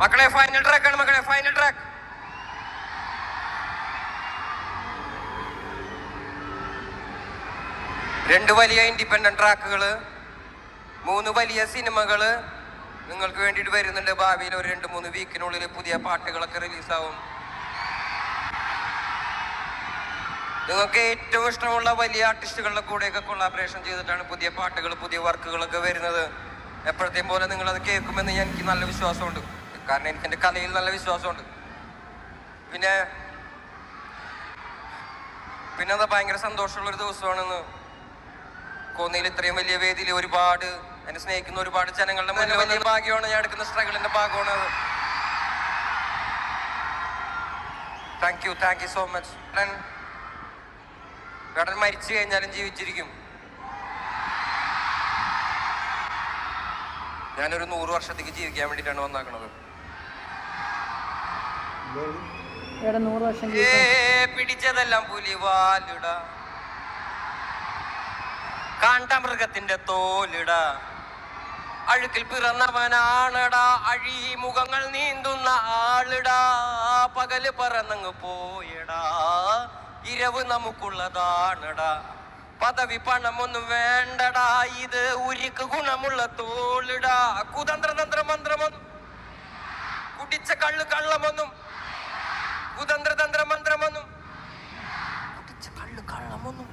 മക്കളെ final track ആണ് മക്കളെ ഫൈനൽ ട്രാക്ക് രണ്ട് വലിയ ഇൻഡിപെൻഡന്റ് ട്രാക്കുകൾ മൂന്ന് വലിയ സിനിമകൾ നിങ്ങൾക്ക് വേണ്ടിയിട്ട് വരുന്നുണ്ട് ഭാവിയിൽ ഒരു രണ്ട് മൂന്ന് വീക്കിനുള്ളിൽ പുതിയ പാട്ടുകളൊക്കെ റിലീസാവും നിങ്ങൾക്ക് ഏറ്റവും ഇഷ്ടമുള്ള വലിയ ആർട്ടിസ്റ്റുകളുടെ കൂടെയൊക്കെ കൊളാബറേഷൻ ചെയ്തിട്ടാണ് പുതിയ പാട്ടുകൾ പുതിയ വർക്കുകളൊക്കെ വരുന്നത്. എപ്പോഴത്തെയും പോലെ നിങ്ങൾ അത് കേൾക്കുമെന്ന് എനിക്ക് നല്ല വിശ്വാസമുണ്ട്. കാരണം എനിക്ക് എന്റെ കലയിൽ നല്ല വിശ്വാസമുണ്ട്. പിന്നെ പിന്നെ അത് ഭയങ്കര സന്തോഷമുള്ള ഒരു ദിവസമാണെന്ന് കോന്നിയിൽ ഇത്രയും വലിയ വേദിയിൽ ഒരുപാട് എന്നെ സ്നേഹിക്കുന്ന ഒരുപാട് ജനങ്ങളുടെ മുന്നിൽ വലിയ ഭാഗ്യമാണ് ഞാൻ എടുക്കുന്ന സ്ട്രഗിളിന്റെ ഭാഗമാണ് അത്. Thank you thank you so much Vedan മരിച്ചു കഴിഞ്ഞാലും ജീവിച്ചിരിക്കും. ഞാനൊരു നൂറ് വർഷത്തേക്ക് ജീവിക്കാൻ വേണ്ടിയിട്ടാണ് വന്നാക്കണത്. ഏ പിടിച്ചതെല്ലാം പുലി വാലിട കാണ്ടമൃഗത്തിന്റെ തോലിട. അഴുക്കിൽ പിറന്നവനാണടാ. അഴി മുഖങ്ങൾ നീന്തുന്ന ആളിടാ. പകൽ പറന്നങ്ങ് പോയടാ. ഇരവ് നമുക്കുള്ളതാണടാ. പദവി പണമൊന്നും വേണ്ടടാ. ഇത് ഉരുക്ക് ഗുണമുള്ള തോളിടാ. കുതന്ത്രതന്ത്ര മന്ത്രമൊന്നും. കുടിച്ച കള്ളു കള്ളമൊന്നും. കുതന്ത്രതന്ത്ര മന്ത്രമൊന്നും. കുടിച്ച കള്ളു കള്ളമൊന്നും.